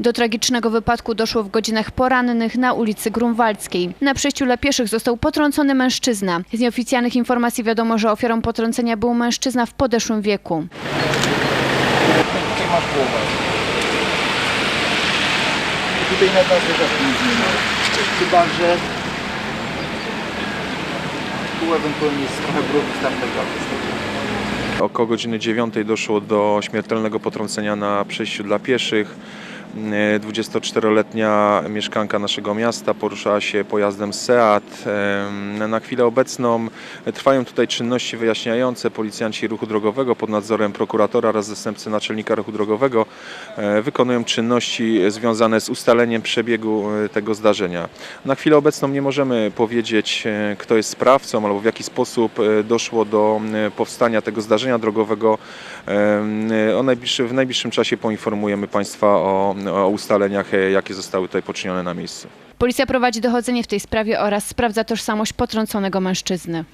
Do tragicznego wypadku doszło w godzinach porannych na ulicy Grunwaldzkiej. Na przejściu dla pieszych został potrącony mężczyzna. Z nieoficjalnych informacji wiadomo, że ofiarą potrącenia był mężczyzna w podeszłym wieku. Tutaj masz głowę. I tutaj na nas też nic nie ma. Chyba, że tu ewentualnie jest trochę brudu z tamtego Około godziny 9 doszło do śmiertelnego potrącenia na przejściu dla pieszych. E, 24-letnia mieszkanka naszego miasta poruszała się pojazdem Seat. Na chwilę obecną trwają tutaj czynności wyjaśniające. Policjanci ruchu drogowego pod nadzorem prokuratora oraz zastępcy naczelnika ruchu drogowego e, wykonują czynności związane z ustaleniem przebiegu e, tego zdarzenia. Na chwilę obecną nie możemy powiedzieć, e, kto jest sprawcą albo w jaki sposób doszło do powstania tego zdarzenia drogowego. O najbliższy, w najbliższym czasie poinformujemy Państwa o, o ustaleniach, e, jakie zostały tutaj poczynione na miejscu. Policja prowadzi dochodzenie w tej sprawie oraz sprawdza tożsamość potrąconego mężczyzny.